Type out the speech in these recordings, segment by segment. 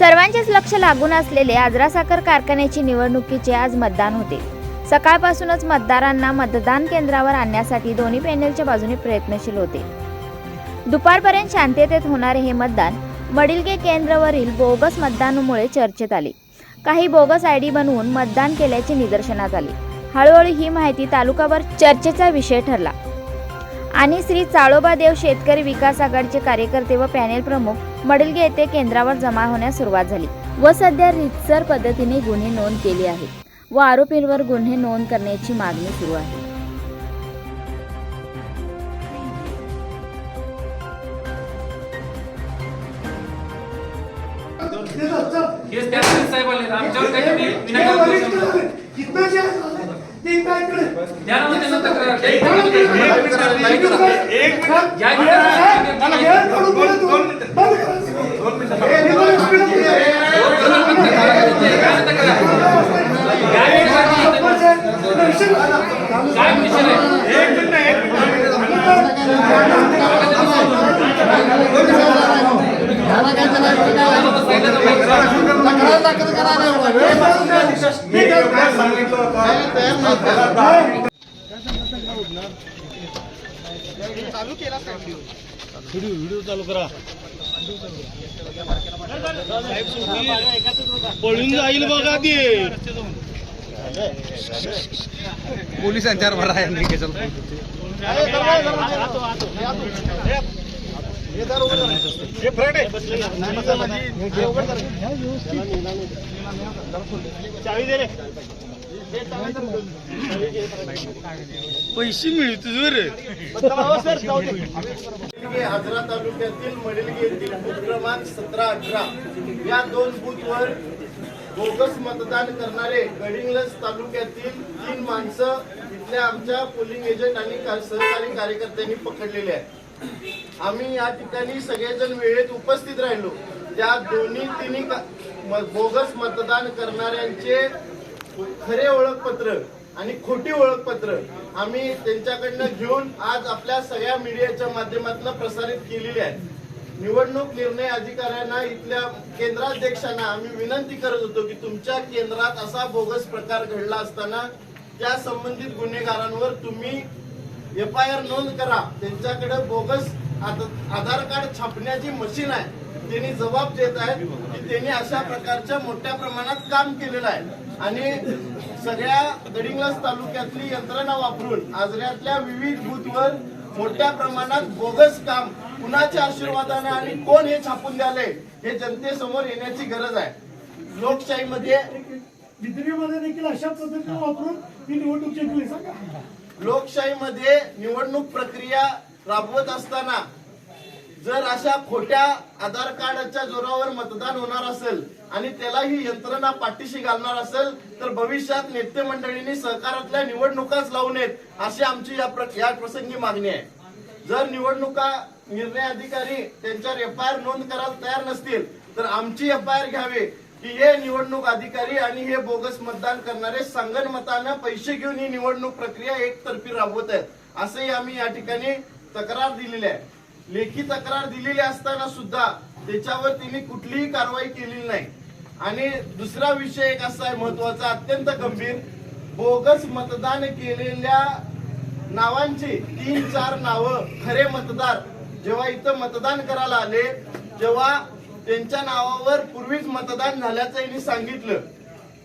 सर्वांचेच लक्ष लागून असलेले आजरा साखर कारखान्याची निवडणुकीचे आज मतदान होते. सकाळपासूनच मतदारांना मतदान केंद्रावर आणण्यासाठी दोन्ही पॅनेलच्या बाजूने प्रयत्नशील होते. दुपारपर्यंत शांततेत होणारे हे मतदान वडिलगे केंद्रावरील बोगस मतदानामुळे चर्चेत आले. काही बोगस आय डी बनवून मतदान केल्याचे निदर्शनात आले. हळूहळू ही माहिती तालुकावर चर्चेचा विषय ठरला. आणि श्री चाळोबा देव शेतकरी विकास आघाडीचे कार्यकर्ते व पॅनेल प्रमुख मडिलगे येथे केंद्रावर जमा होण्यास सुरुवात झाली व सध्या रितसर पद्धतीने गुन्हे नोंद केले आहेत व आरोपींवर गुन्हे नोंद करण्याची मागणी सुरू आहे. हेच ايه نٿو پيچي ايه نٿو पळून जाईल बघा ते पोलिसांच्यावर भरा आहे नाही केसल. पैसे मिळतील रे मडिलगे आजरा तालुक्यातील मडिलगे येथील बूथ क्रमांक सतरा अठरा या दोन बूथवर बोगस मतदान करणारे गडिंग्लज तालुक्यातील तीन माणसं इथल्या आमच्या पोलिंग एजंट आणि सहकारी कार्यकर्त्यांनी पकडलेले आहेत. आम्ही या ठिकाणी सगळेजण वेळेत उपस्थित राहिलो. त्या दोन्ही तिन्ही बोगस मतदान करणाऱ्यांचे खरे ओळखपत्र आणि खोटी ओळखपत्र आम्ही त्यांच्याकडनं घेऊन आज आपल्या सगळ्या मीडियाच्या माध्यमातून प्रसारित केलेली आहे निवडणूक निर्णय अधिकाऱ्यांना इथल्या केंद्राध्यक्षांना आम्ही विनंती करत होतो की तुमच्या केंद्रात असा बोगस प्रकार घडला असताना त्या संबंधित गुन्हेगारांवर तुम्ही एफ आय आर नोंद करा. त्यांच्याकडे बोगस आधार कार्ड छापण्याची मशीन आहे. त्यांनी जबाब देत आहेत की त्यांनी अशा प्रकारच्या मोठ्या प्रमाणात काम केलेलं आहे. आणि सगळ्या गडिंग्लज तालुक्यातली यंत्रणा वापरून आजऱ्यातल्या विविध बूथवर मोठ्या प्रमाणात बोगस काम कुणाच्या आशीर्वादाने आणि कोण हे छापून द्याले हे जनतेसमोर येण्याची गरज आहे. लोकशाहीमध्ये विधिमध्ये देखील अशा पद्धतीने वापरून ही निवडणूक लोकशाहीमध्ये निवडणूक प्रक्रिया राबवत असताना जर अशा खोट्या आधार कार्डाच्या जोरावर मतदान होणार असेल आणि त्याला ही यंत्रणा पाठीशी घालणार असेल तर भविष्यात नेते मंडळींनी सहकारातल्या निवडणुकाच लावू नयेत अशी आमची या प्र- या प्रसंगी मागणी आहे. जर निवडणुका निर्णय अधिकारी त्यांच्यावर एफ आय आर नोंद करायला तयार नसतील तर आमची एफ आय आर घ्यावी की हे निवडणूक अधिकारी आणि हे बोगस मतदान करणारे संगणमतानं पैसे घेऊन ही निवडणूक प्रक्रिया एकतर्फी राबवत आहेत असंही आम्ही या ठिकाणी तक्रार दिलेली आहे. लेखी तक्रार दिलेली असताना सुद्धा त्याच्यावर त्यांनी कुठलीही कारवाई केलेली नाही. आणि दुसरा विषय एक असा आहे महत्त्वाचा अत्यंत गंभीर. बोगस मतदान केलेल्या नावांची तीन चार नावं खरे मतदार जेव्हा इथं मतदान करायला आले तेव्हा त्यांच्या नावावर पूर्वीच मतदान झाल्याचं यांनी सांगितलं.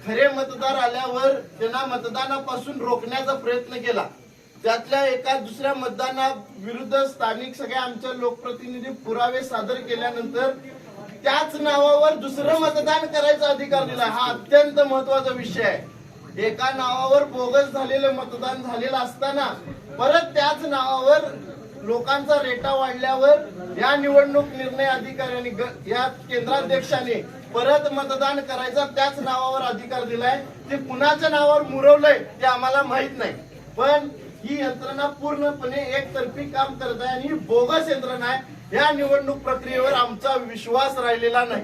खरे मतदार आल्यावर त्यांना मतदानापासून रोखण्याचा प्रयत्न केला. त्यातल्या एका दुसऱ्या मतदाना विरुद्ध स्थानिक सगळ्या आमच्या लोकप्रतिनिधी पुरावे सादर केल्यानंतर त्याच नावावर दुसरं मतदान करायचा अधिकार दिला. हा अत्यंत महत्त्वाचा विषय आहे. एका नावावर बोगस झालेलं मतदान झालेलं असताना परत त्याच नावावर लोकांचा रेटा वाढल्यावर या निवडणूक निर्णय अधिकाऱ्यांनी या केंद्राध्यक्षाने परत मतदान करायचा त्याच नावावर अधिकार दिलाय. ते कुणाच्या नावावर मुरवलंय ते आम्हाला माहीत नाही. पण ही यंत्रणा पूर्णपणे एकतर्फी काम करत आहे आणि ही बोगस यंत्रणा आहे. या निवडणूक प्रक्रियेवर आमचा विश्वास राहिलेला नाही.